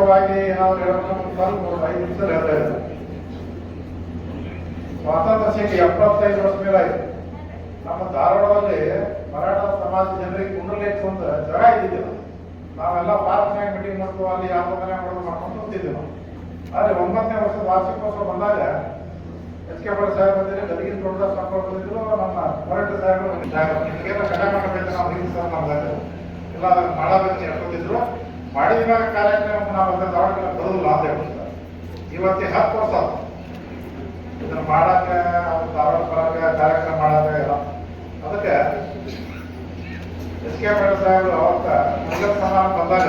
ಪ್ರಾಸಂಗಿಕವಾಗಿ ನಾವು ಒಂದು ಐದು ನಿಮಿಷ ಹೇಳಿದೆ ಸ್ವಾತಂತ್ರ್ಯ ಸಿಕ್ಕಿ ಎಪ್ಪತ್ತೈದು ವರ್ಷ ಮೇಲೆ ಆಯ್ತು. ನಮ್ಮ ಧಾರವಾಡದಲ್ಲಿ ಮರಾಠ ಸಮಾಜ ಜನರಿಗೆ ಕುಂಡಲೇಟ್ ಅಂತ ಜಾಗ ಇದ್ದಿದ್ದೆ ನಾವೆಲ್ಲ ಪಾರ್ಕ್ ಪಾರ್ಕ್ನಾಗ ಮೀಟಿಂಗ್ ಮತ್ತು ಅಲ್ಲಿ ಯಾವ ಮನೆ ಮಾಡೋದು ಮಾಡ್ಕೊಂಡು ಹೋಗ್ತಿದ್ವಿ ನಾವು. ಆದ್ರೆ ಒಂಬತ್ತನೇ ವರ್ಷದ ವಾರ್ಷಿಕೋತ್ಸವ ಬಂದಾಗ ಎಚ್ ಕೆ ಪಾಟೀಲ್ ಸಾಹೇಬ್ ಬಂದಿದ್ರೆ ಗದಗಿನ ದೊಡ್ಡ ಸಂಪರ್ಕ ಬಂದಿದ್ರು ನಮ್ಮ ಮರಾಠ ಸಾಹೇಬರು ನಿಮಗೆಲ್ಲ ಕಡೆ ಮಾಡಬೇಕು ನಾವು ಸರ್ ನಮ್ದಾಗ ಎಲ್ಲ ಮಾಡಬೇಕು ಹೇಳ್ಕೊಂಡಿದ್ರು ಮಾಡಿದ ಕಾರ್ಯಕ್ರಮ ನಾವು ಅದನ್ನ ಧಾರವಾಡ ಬರೋದಿಲ್ಲ ಅಂತ ಹೇಳ್ತಾರೆ. ಇವತ್ತಿ ಹತ್ತು ವರ್ಷ. ಇದನ್ನ ಮಾಡಕ್ಕೆ, ಅವ್ರು ಧಾರವಾಡ ಬರಕ್ಕೆ, ಕಾರ್ಯಕ್ರಮ ಮಾಡಾಕ ಇಲ್ಲ ಅದಕ್ಕೆ ಎಸ್ ಕೆ ಪಾಟೀಲ್ ಸಾಹೇಬರು ಅವತ್ತ ಮುಗಲ್ ಸಮಾನ ಬಂದಾಗ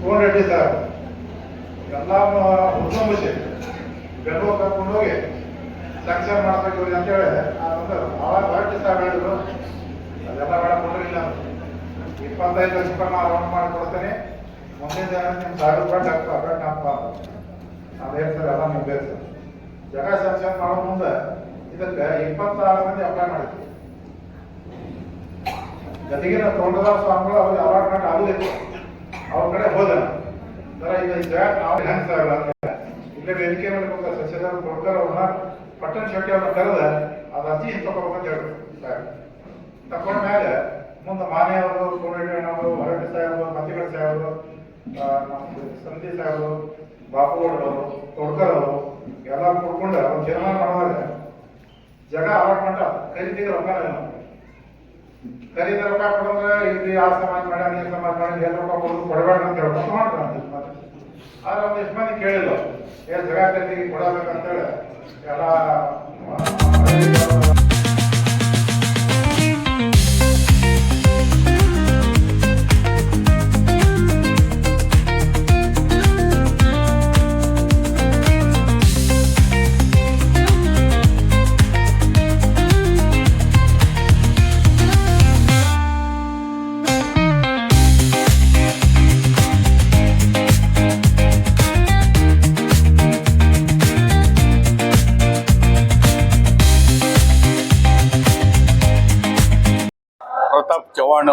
ಕೋನ್ ರೆಡ್ಡಿ ಸಾಹೇಬ್ ಎಲ್ಲಾನು ಹುಡುಗಂಬಿಸಿ ಬೆಂಗಳೂರು ಕರ್ಕೊಂಡು ಹೋಗಿ ಸಂಕ್ಷೇಮ ಮಾಡ್ಬೇಕು ಅಂತ ಹೇಳಿ ಅದೊಂದು ಅವಾಗ ಹೊರಟಿ ಸಾಹೇಬ್ ಹೇಳಿದ್ರು. ಅದೆಲ್ಲ ಬೇಡ ಕೊಡ್ರಿಲ್ಲ ಇಪ್ಪತ್ತೈದು ಲಕ್ಷ ರೂಪಾಯಿ ರೌಂಡ್ ಮಾಡಿ ಕೊಡ್ತೇನೆ ಸಾವಿರ ರೂಪಾಯಿ ಎಲ್ಲ ಸರ್ ಮುಂದೆ ಅಪ್ಲೈ ಸ್ವಾಮಿಗಳು ಅವ್ರಿಗೆ ಅಲಾಟ್ಮೆಂಟ್ ಆಗುದಿಲ್ಲ ಅವ್ರ ಕಡೆ ಹೋದ ಸರ ಈಗ ನಾವು ಹೆಂಗ್ ಸರ್ ಇಲ್ಲೇ ವೇದಿಕೆ ಮೇಲೆ ಸಸ್ಯಧರ ಕೊಡ್ತಾರ ಅವ್ರನ್ನ ಪಟ್ಟಣ ಶೆಟ್ಟಿ ಅವ್ರನ್ನ ಕರೆದ ಅದು ಅರ್ಜಿ ತಗೋಬೇಕಂತ ಹೇಳಿದ್ರು ಸರ್ ತಕೊಂಡ ಮೇಲೆ ಮುಂದೆ ಮಾನೆಯವರು ಕೋರಣ್ಣವರು ಹೊರಟಿ ಸಾಹೇಬರು ಮತ್ತಿಗಳ ಸಾಹೇಬರು ಸಂಧಿ ಸಾಹೇಬರು ಬಾಪುಗೌಡರು ತೊಡ್ಕರ್ ಅವರು ಎಲ್ಲ ಕೊಡ್ಕೊಂಡು ಅವ್ರು ತೀರ್ಮಾನ ಮಾಡುವಾಗ ಅವಾಗ ಮಾಡ ಖರೀದಿಗೆ ರೊಕ್ಕ ಕರೀದ ರೊಕ್ಕ ಕೊಡಂದ್ರೆ ಇಲ್ಲಿ ಆ ಸಮಾಜ ಮಾಡ್ಯಾನ ಈ ಸಮಾಜ ಮಾಡಿ ಎಲ್ಲ ರೊಕ್ಕ ಕೊಡೋದು ಕೊಡಬೇಡ ಅಂತ ಹೇಳ್ಕೊಂಡು ಮಾಡ್ತಾರೆ ಆದ್ರೆ ಒಂದು ಎಷ್ಟು ಮಂದಿ ಕೇಳಿಲ್ಲ ಏ ಜಗ ಖರೀದಿಗೆ ಕೊಡಬೇಕಂತೇಳಿ ಎಲ್ಲ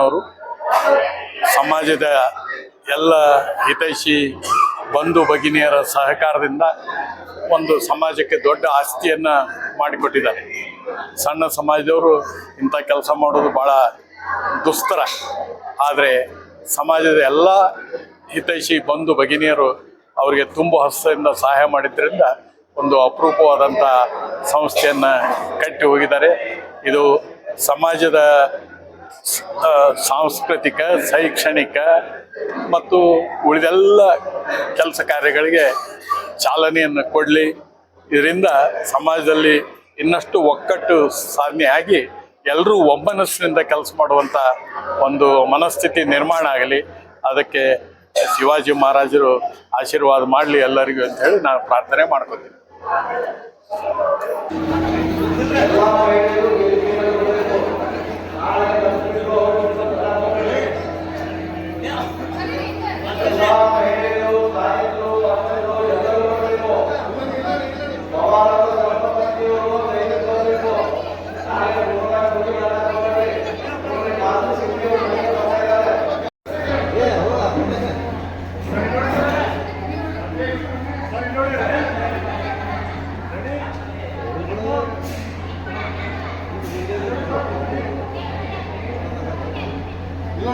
ಅವರು ಸಮಾಜದ ಎಲ್ಲ ಹಿತೈಷಿ ಬಂಧು ಭಗಿನಿಯರ ಸಹಕಾರದಿಂದ ಒಂದು ಸಮಾಜಕ್ಕೆ ದೊಡ್ಡ ಆಸ್ತಿಯನ್ನು ಮಾಡಿಕೊಟ್ಟಿದ್ದಾರೆ. ಸಣ್ಣ ಸಮಾಜದವರು ಇಂಥ ಕೆಲಸ ಮಾಡೋದು ಭಾಳ ದುಸ್ತರ. ಆದರೆ ಸಮಾಜದ ಎಲ್ಲ ಹಿತೈಷಿ ಬಂಧು ಭಗಿನಿಯರು ಅವರಿಗೆ ತುಂಬ ಹಸ್ತದಿಂದ ಸಹಾಯ ಮಾಡಿದ್ರಿಂದ ಒಂದು ಅಪರೂಪವಾದಂಥ ಸಂಸ್ಥೆಯನ್ನು ಕಟ್ಟಿ ಹೋಗಿದ್ದಾರೆ. ಇದು ಸಮಾಜದ ಸಾಂಸ್ಕೃತಿಕ, ಶೈಕ್ಷಣಿಕ ಮತ್ತು ಉಳಿದೆಲ್ಲ ಕೆಲಸ ಕಾರ್ಯಗಳಿಗೆ ಚಾಲನೆಯನ್ನು ಕೊಡಲಿ. ಇದರಿಂದ ಸಮಾಜದಲ್ಲಿ ಇನ್ನಷ್ಟು ಒಕ್ಕಟ್ಟು ಸಾಧನೆಯಾಗಿ ಎಲ್ಲರೂ ಒಮ್ಮನಸ್ಸಿನಿಂದ ಕೆಲಸ ಮಾಡುವಂಥ ಒಂದು ಮನಸ್ಥಿತಿ ನಿರ್ಮಾಣ ಆಗಲಿ. ಅದಕ್ಕೆ ಶಿವಾಜಿ ಮಹಾರಾಜರು ಆಶೀರ್ವಾದ ಮಾಡಲಿ ಎಲ್ಲರಿಗೂ ಅಂತ ಹೇಳಿ ನಾನು ಪ್ರಾರ್ಥನೆ ಮಾಡ್ಕೊತೀನಿ.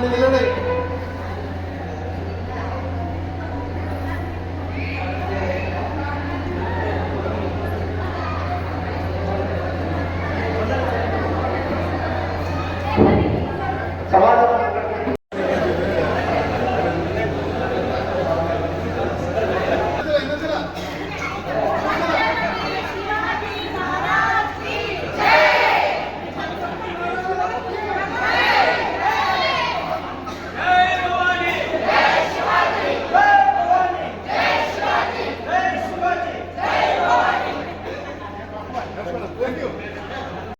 Dari?